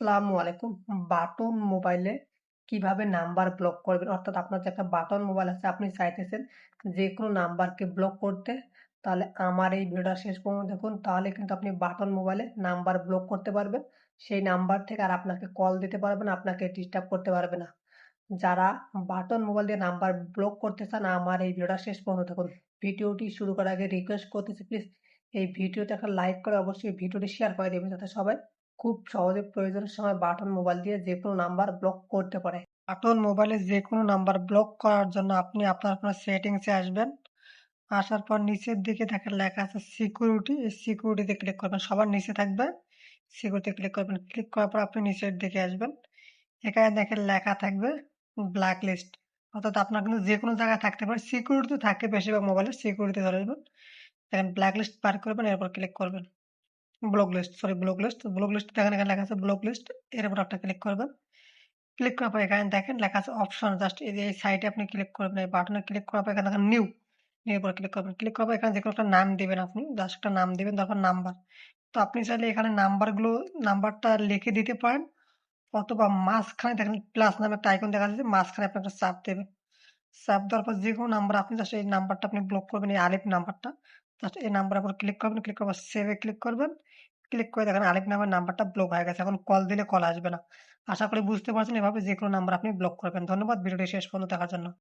আসসালামু আলাইকুম। বাটন মোবাইলে কীভাবে নাম্বার ব্লক করবেন? অর্থাৎ আপনার যে একটা বাটন মোবাইল আছে আপনি চাইতেছেন যে কোনো নাম্বারকে ব্লক করতে। তাহলে আমার এই ভিডিওটা শেষ পর্যন্ত দেখুন। তাহলে কিন্তু আপনি বাটন মোবাইলে নাম্বার ব্লক করতে পারবেন। সেই নাম্বার থেকে আর আপনাকে কল দিতে পারবে না, আপনাকে ডিস্টার্ব করতে পারবে না। যারা বাটন মোবাইল দিয়ে নাম্বার ব্লক করতে চান আমার এই ভিডিওটা শেষ পর্যন্ত দেখুন। ভিডিওটি শুরু করার আগে রিকোয়েস্ট করতেছি প্লিজ এই ভিডিওতে একটা লাইক করে অবশ্যই ভিডিওটি শেয়ার করে দেবেন যাতে সবাই খুব সহজে প্রয়োজনের সময় বাটন মোবাইল দিয়ে যে কোনো নাম্বার ব্লক করতে পারে। বাটন মোবাইলে যে কোনো নাম্বার ব্লক করার জন্য আপনি আপনার আপনার সেটিংসে আসবেন। আসার পর নিচের দিকে দেখেন লেখা আছে সিকিউরিটি। এই সিকিউরিটিতে ক্লিক করবেন, সবার নিচে থাকবে। সিকিউরিটি ক্লিক করবেন, ক্লিক করার পর আপনি নিচের দিকে আসবেন। এখানে দেখেন লেখা থাকবে ব্ল্যাক লিস্ট অর্থাৎ আপনার কিন্তু যে কোনো জায়গায় থাকতে পারে, সিকিউরিটি থাকে বেশিরভাগ মোবাইলে, সিকিউরিটি ধরে দেখেন ব্ল্যাক লিস্ট পার করবেন, এরপর ক্লিক করবেন। Block list sorry block list block list দেখেন, এখানে লেখা আছে ব্লক লিস্ট এর উপর একটা ক্লিক করবেন। ক্লিক করার পর এখানে দেখেন লেখা আছে অপশন জাস্ট এই যে এই সাইটে আপনি ক্লিক করবেন, এই বাটনে ক্লিক করার পর এখানে দেখেন নিউ নিউ উপর ক্লিক করবেন। ক্লিক করার পর এখানে যে কোনো একটা নাম দিবেন আপনি জাস্ট একটা নাম দিবেন, তারপর নাম্বার তো আপনি চাইলে এখানে নাম্বারগুলো নাম্বারটা লিখে দিতে পারেন, অথবা মাঝখানে দেখেন প্লাস নামে একটা আইকন দেখা যাচ্ছে, মাঝখানে আপনি একটা চাপ দেবেন। চাপ দেওয়ার পর যে কোনো নাম্বার আপনি জাস্ট এই নাম্বারটা আপনি ব্লক করবেন, এই আলিফ নাম্বারটা জাস্ট এই নাম্বারের উপর ক্লিক করবেন ক্লিক পর সেভে ক্লিক করবেন। ক্লিক করে দেখেন আরেক নামের নাম্বারটা ব্লক হয়ে গেছে। এখন কল দিলে কল আসবে না। আশা করি বুঝতে পারছেন। এভাবে যে কোনো নাম্বার আপনি ব্লক করবেন। ধন্যবাদ। ভিডিওটি শেষ পর্যন্ত দেখার জন্য।